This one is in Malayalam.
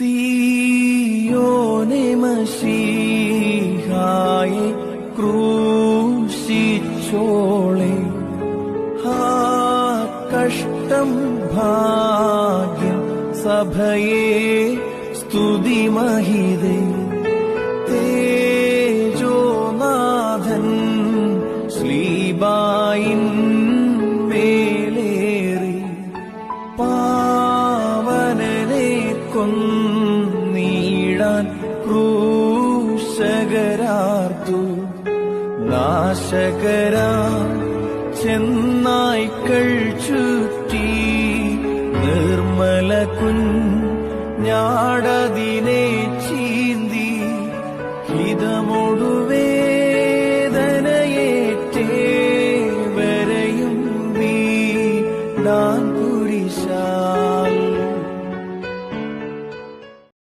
സിയോനെ മഷീഹായെ ക്രൂശിച്ചോളെ. ഹാ കഷ്ടം ഭാഗ്യം സഭയെ സ്തുതി മഹിതേ തേജോനാഥൻ ശ്ലീബായിൻ മേലേറി. പാവനനെ ഞാൻ ക്രൂശകരാർത്തു. നാശകരാ ചെന്നായ്ക്കൾ ചുറ്റി. നിർമ്മല കുൻ ഞാടതിനെ ചീന്തി. ഹിതമൊടുവേദനയേറ്റേ വരയും നീ. നാൻ